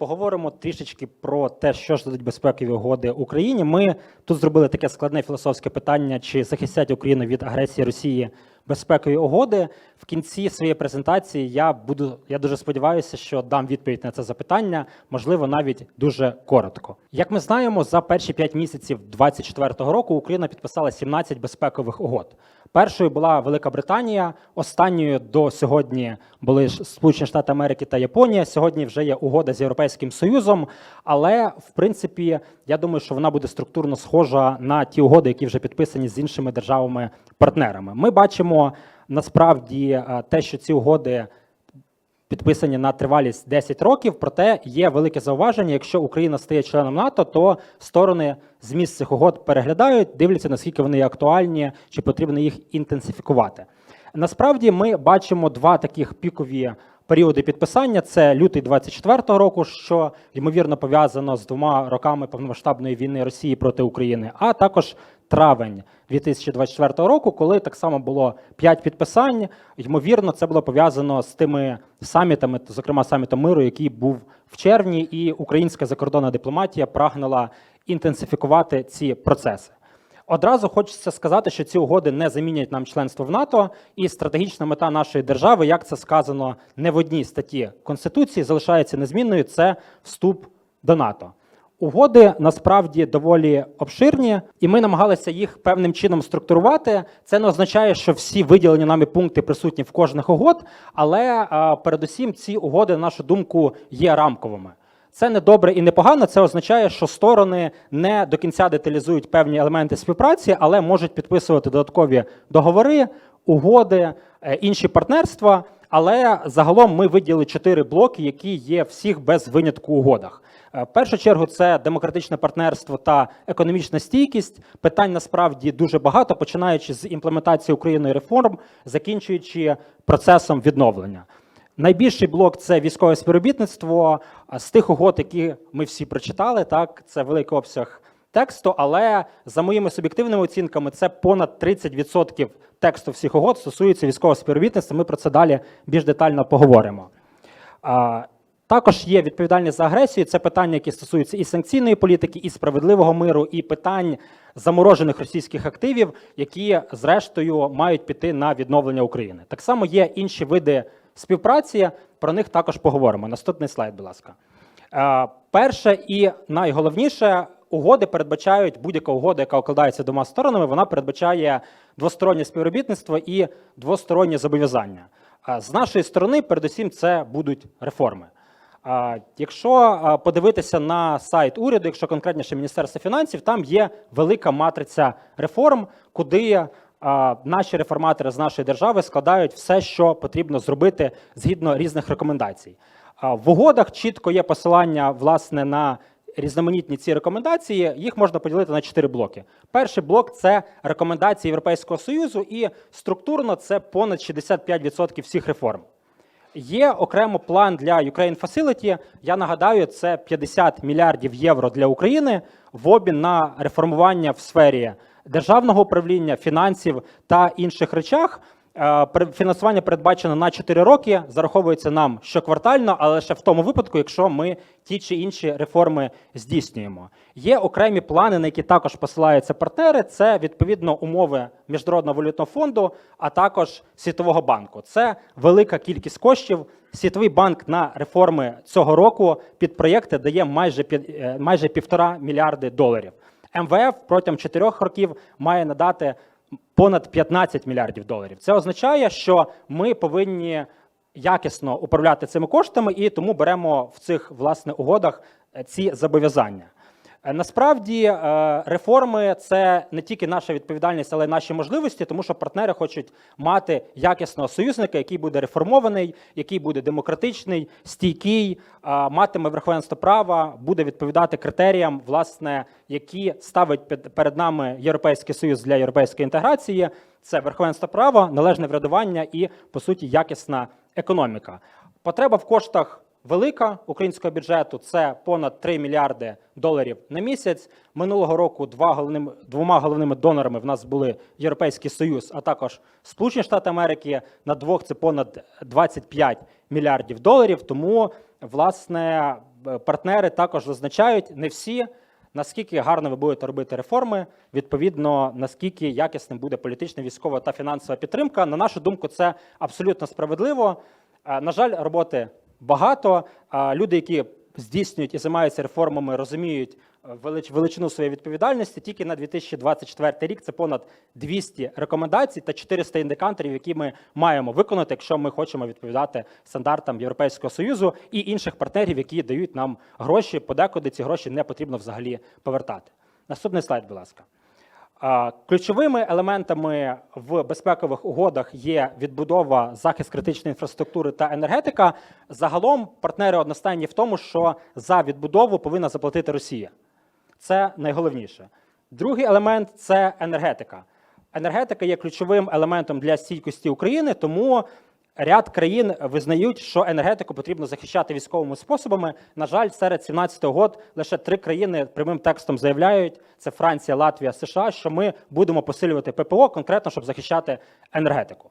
поговоримо трішечки про те, що ж дадуть безпекові угоди Україні. Ми тут зробили таке складне філософське питання: чи захистять Україну від агресії Росії безпекові угоди. В кінці своєї презентації я буду. Я дуже сподіваюся, що дам відповідь на це запитання, можливо, навіть дуже коротко. Як ми знаємо, за перші 5 місяців 2024 року Україна підписала 17 безпекових угод. Першою була Велика Британія, останньою до сьогодні були Сполучені Штати Америки та Японія. Сьогодні вже є угода з Європейським Союзом, але в принципі я думаю, що вона буде структурно схожа на ті угоди, які вже підписані з іншими державами-партнерами. Ми бачимо насправді е, те, що ці угоди підписані на тривалість 10 років. Проте є велике зауваження. Якщо Україна стає членом НАТО, то сторони зміст цих угод переглядають, дивляться наскільки вони актуальні, чи потрібно їх інтенсифікувати. Насправді ми бачимо два таких пікові періоди підписання: це лютий 24-го року, що ймовірно пов'язано з двома роками повномасштабної війни Росії проти України, а також травень 2024 року, коли так само було п'ять підписань. Ймовірно, це було пов'язано з тими самітами, зокрема самітом миру, який був в червні, і українська закордонна дипломатія прагнула інтенсифікувати ці процеси. Одразу хочеться сказати, що ці угоди не замінять нам членство в НАТО, і стратегічна мета нашої держави, як це сказано не в одній статті Конституції, залишається незмінною. Це вступ до НАТО. Угоди насправді доволі обширні, і ми намагалися їх певним чином структурувати. Це не означає, що всі виділені нами пункти присутні в кожних угод, але а, передусім ці угоди, на нашу думку, є рамковими. Це не добре і не погано. Це означає, що сторони не до кінця деталізують певні елементи співпраці, але можуть підписувати додаткові договори, угоди, е, інші партнерства. Але загалом ми виділили чотири блоки, які є всіх без винятку угодах. Е, В першу чергу це демократичне партнерство та економічна стійкість. Питань насправді дуже багато, починаючи з імплементації Україною реформ, закінчуючи процесом відновлення. Найбільший блок це військове співробітництво. А З тих угод, які ми всі прочитали, так це великий обсяг тексту, але за моїми суб'єктивними оцінками, це понад 30% тексту всіх угод стосується військового співробітництва. Ми про це далі більш детально поговоримо. Також є відповідальність за агресію. Це питання, які стосуються і санкційної політики, і справедливого миру, і питань заморожених російських активів, які зрештою мають піти на відновлення України. Так само є інші види співпраці. Про них також поговоримо. Наступний слайд, будь ласка. Перше і найголовніше угоди передбачають будь-яка угода, яка укладається двома сторонами. Вона передбачає двостороннє співробітництво і двостороннє зобов'язання. З нашої сторони, передусім, це будуть реформи. Якщо подивитися на сайт уряду, якщо конкретніше Міністерство фінансів, там є велика матриця реформ, куди наші реформатори з нашої держави складають все, що потрібно зробити згідно різних рекомендацій. В угодах чітко є посилання власне на різноманітні ці рекомендації. Їх можна поділити на чотири блоки. Перший блок це рекомендації Європейського союзу, і структурно це понад 65% всіх реформ. Є окремо план для Ukraine Facility. Я нагадаю, це 50 мільярдів євро для України в обмін на реформування в сфері державного управління, фінансів та інших речах. Е, Фінансування передбачено на 4 роки, зараховується нам щоквартально, але лише в тому випадку, якщо ми ті чи інші реформи здійснюємо. Є окремі плани, на які також посилаються партнери. Це відповідно умови Міжнародного валютного фонду, а також Світового банку. Це велика кількість коштів. Світовий банк на реформи цього року під проєкти дає майже е, майже півтора мільярди доларів. МВФ протягом чотирьох років має надати понад 15 мільярдів доларів. Це означає, що ми повинні якісно управляти цими коштами, і тому беремо в цих власне угодах е, ці зобов'язання. Е, Насправді е, реформи це не тільки наша відповідальність, але й наші можливості, тому що партнери хочуть мати якісного союзника, який буде реформований, який буде демократичний, стійкий, е, матиме верховенство права, буде відповідати критеріям, власне, які ставить перед нами Європейський Союз для європейської інтеграції. Це верховенство права, належне врядування і, по суті, якісна економіка. Потреба в коштах велика українського бюджету це понад 3 мільярди доларів на місяць. Минулого року два головними, двома головними донорами в нас були Європейський Союз, а також Сполучені Штати Америки. На двох це понад 25 мільярдів доларів. Тому, власне, партнери також зазначають, не всі, наскільки гарно ви будете робити реформи, відповідно, наскільки якісним буде політична, військова та фінансова підтримка. На нашу думку, це абсолютно справедливо. Е, На жаль, роботи багато. А Люди, які здійснюють і займаються реформами, розуміють е, велич- величину своєї відповідальності. Тільки на 2024 рік це понад 200 рекомендацій та 400 індикаторів, які ми маємо виконати, якщо ми хочемо відповідати стандартам Європейського союзу і інших партнерів, які дають нам гроші. Подекуди ці гроші не потрібно взагалі повертати. Наступний слайд, будь ласка. Ключовими елементами в безпекових угодах є відбудова, захист критичної інфраструктури та енергетика. Загалом партнери одностайні в тому, що за відбудову повинна заплатити Росія. Це найголовніше. Другий елемент це енергетика. Енергетика є ключовим елементом для стійкості України, тому ряд країн визнають, що енергетику потрібно захищати військовими способами. На жаль, серед 17 год лише три країни прямим текстом заявляють: це Франція, Латвія, США, що ми будемо посилювати ППО конкретно, щоб захищати енергетику.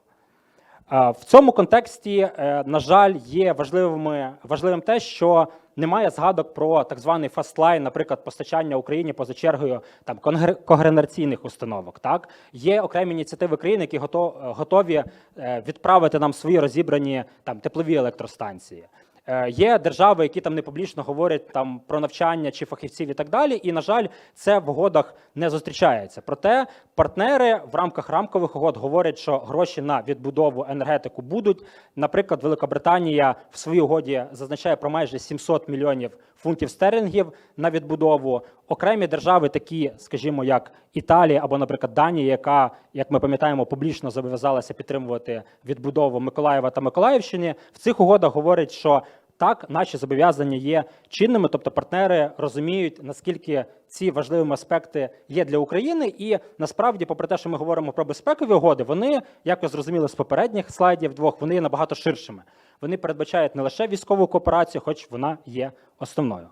В цьому контексті, е, на жаль, є важливими, важливим те, що немає згадок про так званий фастлайн, наприклад, постачання Україні поза чергою там когенераційних установок. Так є окремі ініціативи країн, які гото- готові е, відправити нам свої розібрані там теплові електростанції. Е, Є держави, які там не публічно говорять там про навчання чи фахівців і так далі. І на жаль, це в угодах не зустрічається. Проте партнери в рамках рамкових угод говорять, що гроші на відбудову енергетику будуть. Наприклад, Великобританія в своїй угоді зазначає про майже 700 мільйонів фунтів стерлінгів на відбудову. Окремі держави, такі, скажімо, як Італія або, наприклад, Данія, яка, як ми пам'ятаємо, публічно зобов'язалася підтримувати відбудову Миколаєва та Миколаївщини, в цих угодах говорять, що так, наші зобов'язання є чинними, тобто партнери розуміють, наскільки ці важливі аспекти є для України. І насправді, попри те, що ми говоримо про безпекові угоди, вони, як ви зрозуміли з попередніх слайдів двох, вони є набагато ширшими. Вони передбачають не лише військову кооперацію, хоч вона є основною.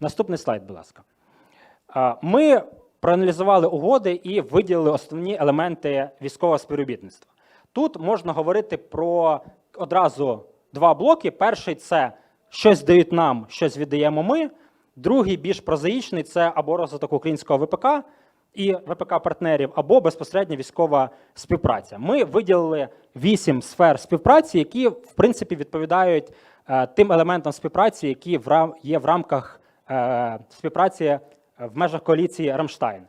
Наступний слайд, будь ласка. Ми проаналізували угоди і виділили основні елементи військового співробітництва. Тут можна говорити про одразу два блоки. Перший це щось дають нам, щось віддаємо ми. Другий, більш прозаїчний, це або розвиток українського ВПК і ВПК партнерів, або безпосередня військова співпраця. Ми виділили вісім сфер співпраці, які в принципі відповідають е, тим елементам співпраці, які в є в рамках е, співпраці в межах коаліції Рамштайн.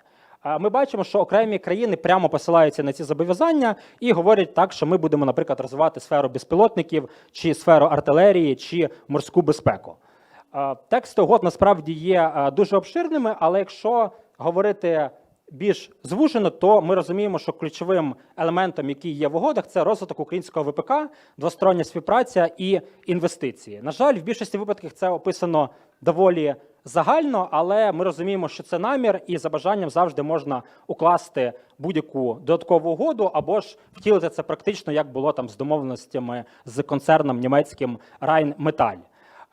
Ми бачимо, що окремі країни прямо посилаються на ці зобов'язання і говорять так, що ми будемо, наприклад, розвивати сферу безпілотників, чи сферу артилерії, чи морську безпеку. А, Тексти угод насправді є дуже обширними, але якщо говорити більш звужено, то ми розуміємо, що ключовим елементом, який є в угодах, це розвиток українського ВПК, двостороння співпраця і інвестиції. На жаль, в більшості випадків це описано доволі загально, але ми розуміємо, що це намір, і за бажанням завжди можна укласти будь-яку додаткову угоду або ж втілити це практично, як було там з домовленостями з концерном німецьким Rheinmetall.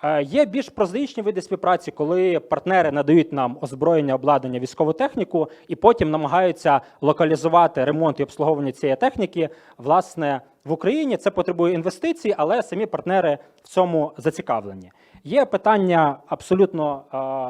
Е, Є більш прозаїчні види співпраці, коли партнери надають нам озброєння, обладнання, військову техніку, і потім намагаються локалізувати ремонт і обслуговування цієї техніки власне в Україні. Це потребує інвестицій, але самі партнери в цьому зацікавлені. Є питання абсолютно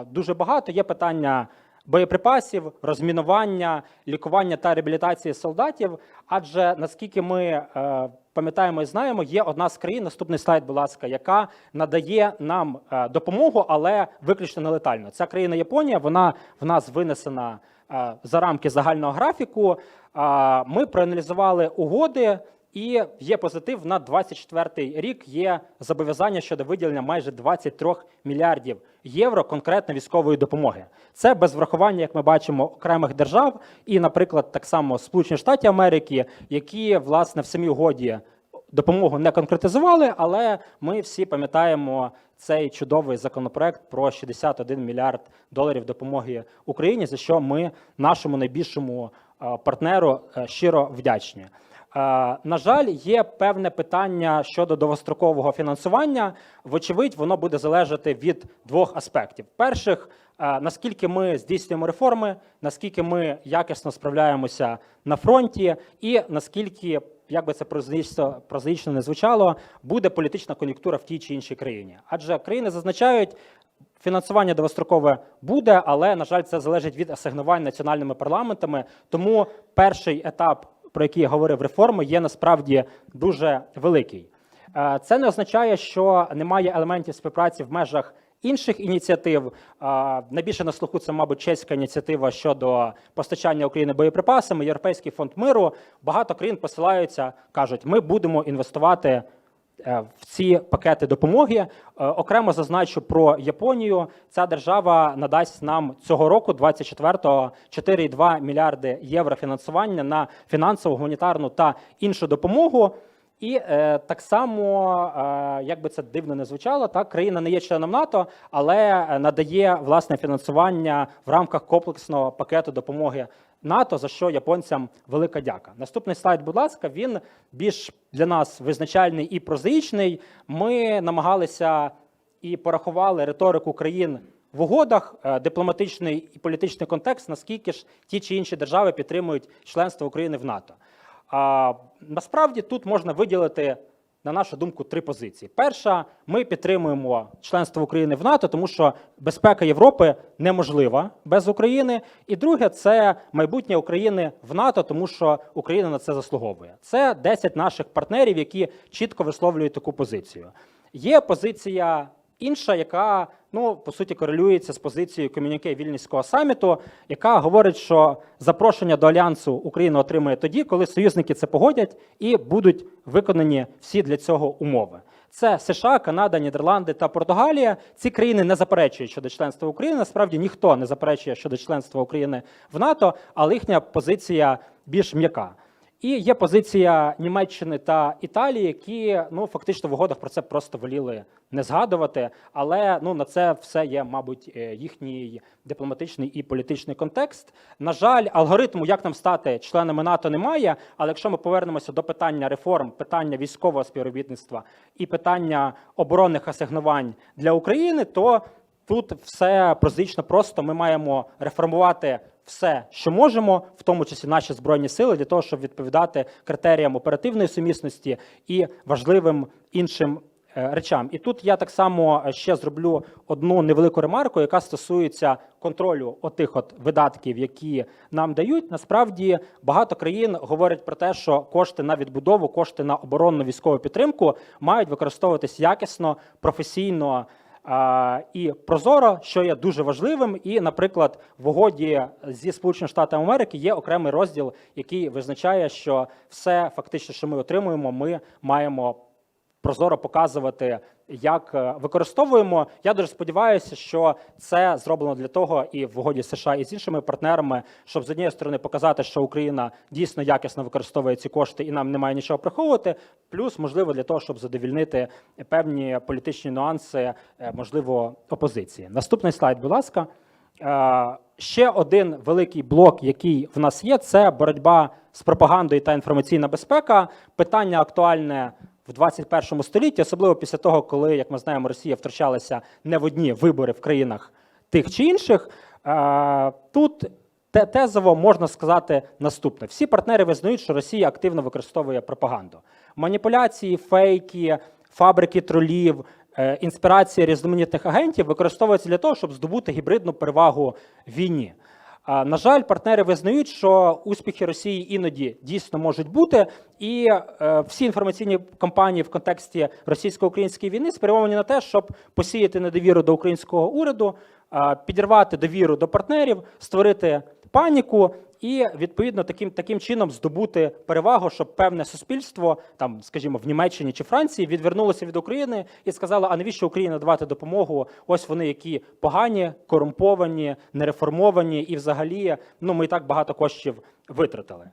е, дуже багато. Є питання боєприпасів, розмінування, лікування та реабілітації солдатів. Адже наскільки ми е, пам'ятаємо і знаємо, є одна з країн, наступний слайд, будь ласка, яка надає нам е, допомогу, але виключно нелетально. Ця країна Японія, вона в нас винесена е, за рамки загального графіку. Ми проаналізували угоди. І є позитив на 24 рік. Є зобов'язання щодо виділення майже 23 мільярдів євро конкретно військової допомоги. Це без врахування, як ми бачимо, окремих держав, і, наприклад, так само Сполучені Штати Америки, які власне в самій угоді допомогу не конкретизували, але ми всі пам'ятаємо цей чудовий законопроект про 61 мільярд доларів допомоги Україні, за що ми нашому найбільшому партнеру е, щиро вдячні. Е, На жаль, є певне питання щодо довгострокового фінансування. Вочевидь, воно буде залежати від двох аспектів: перших, е, наскільки ми здійснюємо реформи, наскільки ми якісно справляємося на фронті, і наскільки як би це прозаїчно, не звучало, буде політична кон'юнктура в тій чи іншій країні. Адже країни зазначають, фінансування довгострокове буде, але на жаль, це залежить від асигнувань національними парламентами. Тому перший етап, про які я говорив, реформи, є насправді дуже великий. Е, Це не означає, що немає елементів співпраці в межах інших ініціатив. Е, Найбільше на слуху це, мабуть, чеська ініціатива щодо постачання України боєприпасами, Європейський фонд миру. Багато країн посилаються, кажуть, ми будемо інвестувати в ці пакети допомоги. Е, Окремо зазначу про Японію. Ця держава надасть нам цього року, 24-го, 4,2 мільярди євро фінансування на фінансову, гуманітарну та іншу допомогу. І е, так само, е, як би це дивно не звучало, так країна не є членом НАТО, але е, надає власне фінансування в рамках комплексного пакету допомоги НАТО, за що японцям велика дяка. Наступний слайд, будь ласка, він більш для нас визначальний і прозаїчний. Ми намагалися і порахували риторику країн в угодах, е, дипломатичний і політичний контекст, наскільки ж ті чи інші держави підтримують членство України в НАТО. А насправді тут можна виділити, на нашу думку, три позиції. Перша, ми підтримуємо членство України в НАТО, тому що безпека Європи неможлива без України. І друге, це майбутнє України в НАТО, тому що Україна на це заслуговує. Це 10 наших партнерів, які чітко висловлюють таку позицію. Є позиція інша, яка ну по суті корелюється з позицією комюніке Вільнюського саміту, яка говорить, що запрошення до альянсу Україна отримує тоді, коли союзники це погодять і будуть виконані всі для цього умови. Це США, Канада, Нідерланди та Португалія. Ці країни не заперечують щодо членства України. Насправді ніхто не заперечує щодо членства України в НАТО, але їхня позиція більш м'яка. І є позиція Німеччини та Італії, які ну фактично в угодах про це просто воліли не згадувати. Але ну на це все є, мабуть, е, їхній дипломатичний і політичний контекст. На жаль, алгоритму, як нам стати членами НАТО, немає. Але якщо ми повернемося до питання реформ, питання військового співробітництва і питання оборонних асигнувань для України, то тут все прозаїчно просто. Ми маємо реформувати все, що можемо, в тому числі наші збройні сили, для того, щоб відповідати критеріям оперативної сумісності і важливим іншим е, речам. І тут я так само ще зроблю одну невелику ремарку, яка стосується контролю отих от видатків, які нам дають. Насправді багато країн говорять про те, що кошти на відбудову, кошти на оборонну військову підтримку мають використовуватись якісно, професійно. І прозоро, що є дуже важливим, і, наприклад, в угоді зі Сполученими Штатами Америки є окремий розділ, який визначає, що все фактично, що ми отримуємо, ми маємо прозоро показувати, як е, використовуємо. Я дуже сподіваюся, що це зроблено для того, і в угоді США і з іншими партнерами, щоб з однієї сторони показати, що Україна дійсно якісно використовує ці кошти, і нам немає нічого приховувати. Плюс, можливо, для того, щоб задовільнити певні політичні нюанси, е, можливо, опозиції. Наступний слайд, будь ласка. Е, Ще один великий блок, який в нас є, це боротьба з пропагандою та інформаційна безпека. Питання актуальне в 21 столітті, особливо після того, коли, як ми знаємо, Росія втручалася не в одні вибори в країнах тих чи інших. Тут те- тезово можна сказати наступне: всі партнери визнають, що Росія активно використовує пропаганду. Маніпуляції, фейки, фабрики тролів, е, інспірація різноманітних агентів використовуються для того, щоб здобути гібридну перевагу війні. На жаль, партнери визнають, що успіхи Росії іноді дійсно можуть бути, і е, всі інформаційні кампанії в контексті російсько-української війни спрямовані на те, щоб посіяти недовіру до українського уряду, підірвати довіру до партнерів, створити паніку і відповідно таким таким чином здобути перевагу, щоб певне суспільство, там, скажімо, в Німеччині чи Франції, відвернулося від України і сказало, а навіщо Україні давати допомогу? Ось вони які погані, корумповані, нереформовані, і взагалі ну ми і так багато коштів витратили.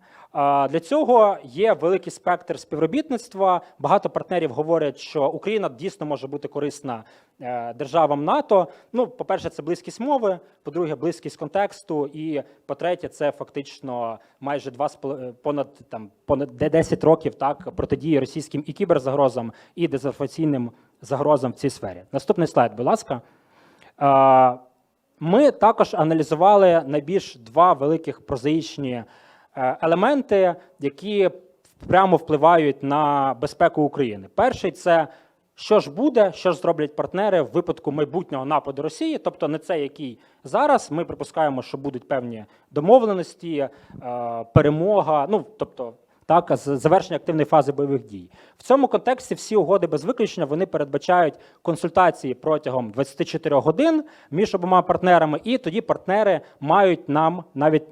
Для цього є великий спектр співробітництва. Багато партнерів говорять, що Україна дійсно може бути корисна е, державам НАТО. Ну, по-перше, це близькість мови, по-друге, близькість контексту, і по-третє, це фактично майже два з понад там понад де- 10 років так протидії російським і кіберзагрозам, і дезінформаційним загрозам в цій сфері. Наступний слайд, будь ласка. Е, Ми також аналізували найбільш два великих прозаїчні е, елементи, які прямо впливають на безпеку України. Перший це що ж буде, що ж зроблять партнери в випадку майбутнього нападу Росії, тобто не це, який зараз. Ми припускаємо, що будуть певні домовленості, е, перемога. Ну тобто. Так, завершення активної фази бойових дій в цьому контексті всі угоди без виключення вони передбачають консультації протягом 24 годин між обома партнерами, і тоді партнери мають нам навіть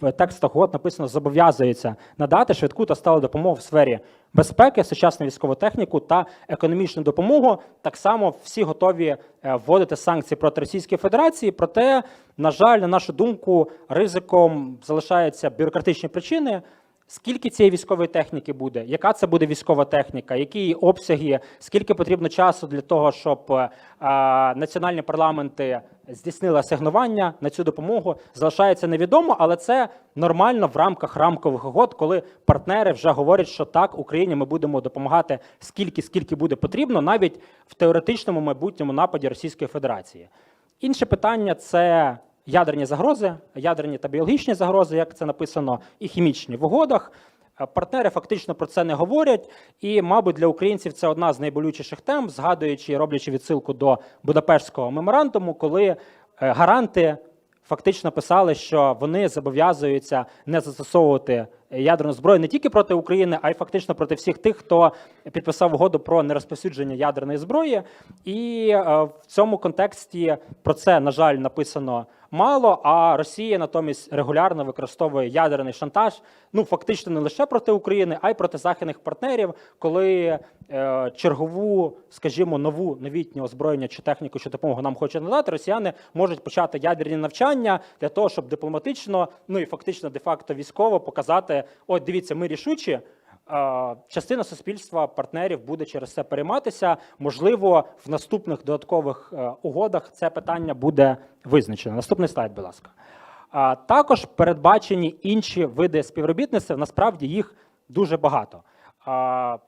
в текстах угод написано зобов'язується надати швидку та сталу допомогу в сфері безпеки, сучасну військову техніку та економічну допомогу. Так само всі готові е, вводити санкції проти Російської Федерації. Проте, на жаль, на нашу думку, ризиком залишаються бюрократичні причини. Скільки цієї військової техніки буде? Яка це буде військова техніка? Які її обсяги? Скільки потрібно часу для того, щоб е, національні парламенти здійснили асигнування на цю допомогу? Залишається невідомо, але це нормально в рамках рамкових угод, коли партнери вже говорять, що так Україні ми будемо допомагати скільки, скільки буде потрібно, навіть в теоретичному майбутньому нападі Російської Федерації. Інше питання це ядерні загрози, ядерні та біологічні загрози, як це написано, і хімічні в угодах. Е, Партнери фактично про це не говорять, і, мабуть, для українців це одна з найболючіших тем, згадуючи і роблячи відсилку до Будапештського меморандуму, коли е, гаранти фактично писали, що вони зобов'язуються не застосовувати ядерну зброю не тільки проти України, а й фактично проти всіх тих, хто підписав угоду про нерозповсюдження ядерної зброї. І е, в цьому контексті про це, на жаль, написано мало. А Росія натомість регулярно використовує ядерний шантаж, ну фактично не лише проти України, а й проти західних партнерів, коли е, чергову, скажімо, нову новітню озброєння чи техніку, що допомогу нам хочуть надати, росіяни можуть почати ядерні навчання для того, щоб дипломатично, ну і фактично де-факто військово показати: от дивіться, ми рішучі. Частина суспільства партнерів буде через це перейматися. Можливо, в наступних додаткових е, угодах це питання буде визначено. Наступний слайд, будь ласка. Також передбачені інші види співробітництва. Насправді їх дуже багато.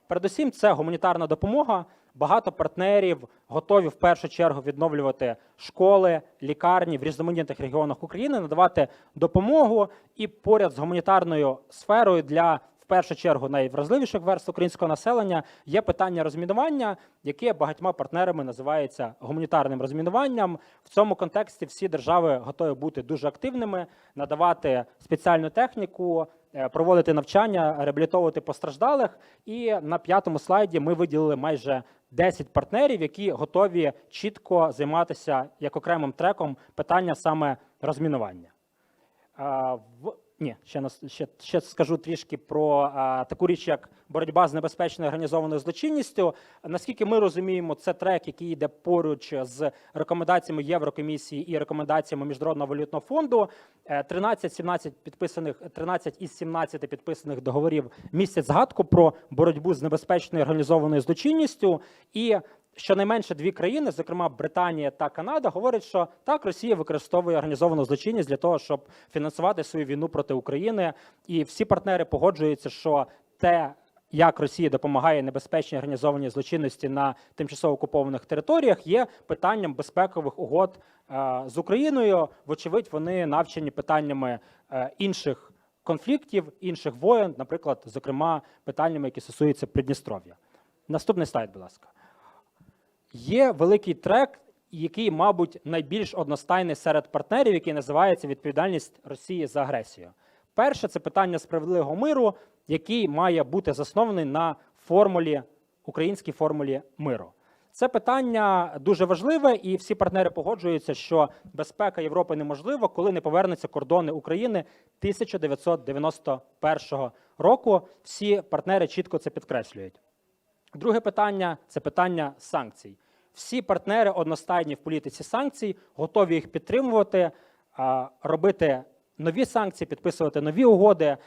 Передусім, це гуманітарна допомога. Багато партнерів готові в першу чергу відновлювати школи, лікарні в різноманітних регіонах України, надавати допомогу і поряд з гуманітарною сферою для першу чергу найвразливіших верств українського населення є питання розмінування, яке багатьма партнерами називається гуманітарним розмінуванням. В цьому контексті всі держави готові бути дуже активними, надавати спеціальну техніку, е, проводити навчання, реабілітовувати постраждалих. І на п'ятому слайді ми виділили майже 10 партнерів, які готові чітко займатися як окремим треком питання саме розмінування. Ні, ще нас ще, ще скажу трішки про а, таку річ, як боротьба з небезпечною організованою злочинністю. Наскільки ми розуміємо, це трек, який йде поруч з рекомендаціями Єврокомісії і рекомендаціями Міжнародного валютного фонду. Е, 13-17 підписаних 13 із 17 підписаних договорів містять згадку про боротьбу з небезпечною організованою злочинністю і щонайменше дві країни, зокрема Британія та Канада, говорять, що так Росія використовує організовану злочинність для того, щоб фінансувати свою війну проти України. І всі партнери погоджуються, що те, як Росія допомагає небезпечній організованій злочинності на тимчасово окупованих територіях, є питанням безпекових угод е, з Україною. Вочевидь, вони навчені питаннями е, інших конфліктів, інших воєн, наприклад, зокрема, питаннями, які стосуються Придністров'я. Наступний слайд, будь ласка. Є великий трек, який, мабуть, найбільш одностайний серед партнерів, який називається відповідальність Росії за агресію. Перше це питання справедливого миру, який має бути заснований на формулі українській формулі миру. Це питання дуже важливе, і всі партнери погоджуються, що безпека Європи неможлива, коли не повернуться кордони України 1991 року. Всі партнери чітко це підкреслюють. Друге питання це питання санкцій. Всі партнери одностайні в політиці санкцій, готові їх підтримувати, робити нові санкції, підписувати нові угоди.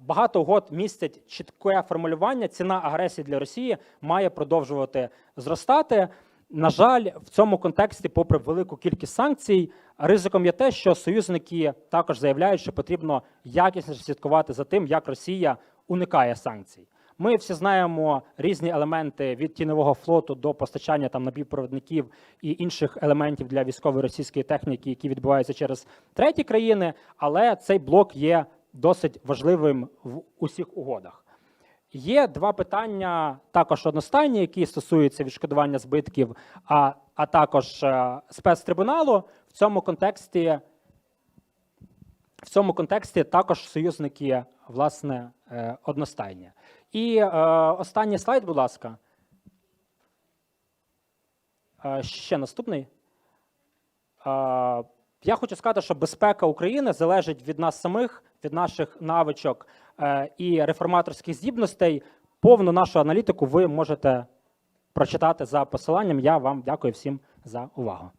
Багато угод містять чітке формулювання. Ціна агресії для Росії має продовжувати зростати. На жаль, в цьому контексті, попри велику кількість санкцій, ризиком є те, що союзники також заявляють, що потрібно якісніше слідкувати за тим, як Росія уникає санкцій. Ми всі знаємо різні елементи від тіньового флоту до постачання там напівпровідників і інших елементів для військової російської техніки, які відбуваються через треті країни. Але цей блок є досить важливим в усіх угодах. Є два питання, також одностайні, які стосуються відшкодування збитків, а, а також е, спецтрибуналу. В цьому контексті в цьому контексті також союзники власне е, одностайні. І е, останній слайд, будь ласка. Е, ще наступний. Е, я хочу сказати, що безпека України залежить від нас самих, від наших навичок е, і реформаторських здібностей. Повну нашу аналітику ви можете прочитати за посиланням. Я вам дякую всім за увагу.